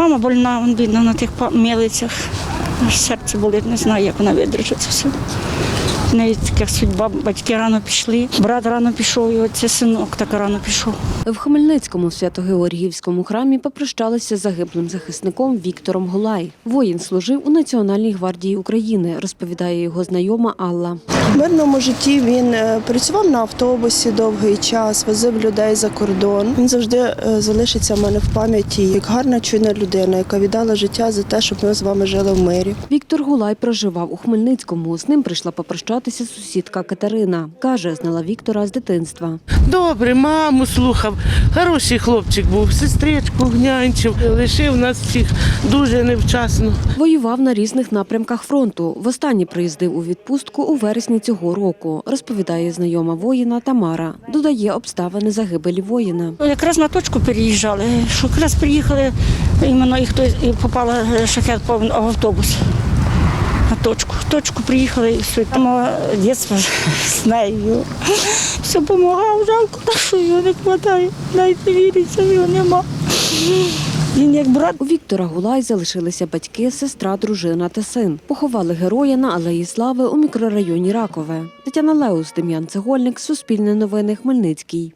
Мама больна, бідна на тих мілицях. серце болить, не знаю, як вона видержить це все. В неї така судьба, батьки рано пішли, брат рано пішов, і оце синок так рано пішов. В Хмельницькому Свято-Георгіївському храмі попрощалися з загиблим захисником Віктором Гулай. Воїн служив у Національній гвардії України, розповідає його знайома Алла. В мирному житті він е, працював на автобусі довгий час, возив людей за кордон. Він завжди е, залишиться в мене в пам'яті як гарна чуйна людина, яка віддала життя за те, щоб ми з вами жили в мирі. Віктор Гулай проживав у Хмельницькому. З ним прийшла попрощатися сусідка Катерина. Каже, знала Віктора з дитинства. Добре, маму слухав. Хороший хлопчик був, сестричку нянчив. Лишив нас всіх дуже невчасно. Воював на різних напрямках фронту. Востаннє приїздив у відпустку у вересні цього року, розповідає знайома воїна Тамара. Додає обставини загибелі воїна. Якраз на точку переїжджали, що якраз приїхали, іменно і хтось і попала шахет в автобус. На точку. В точку приїхали і все. Там мого з нею. Все допомагав, жалко, що його не вистачає. Навіть віриться, його нема. Він як брат. У Віктора Гулай залишилися батьки, сестра, дружина та син. Поховали героя на Алеї Слави у мікрорайоні Ракове. Тетяна Леус, Дем'ян Цегольник, Суспільне новини, Хмельницький.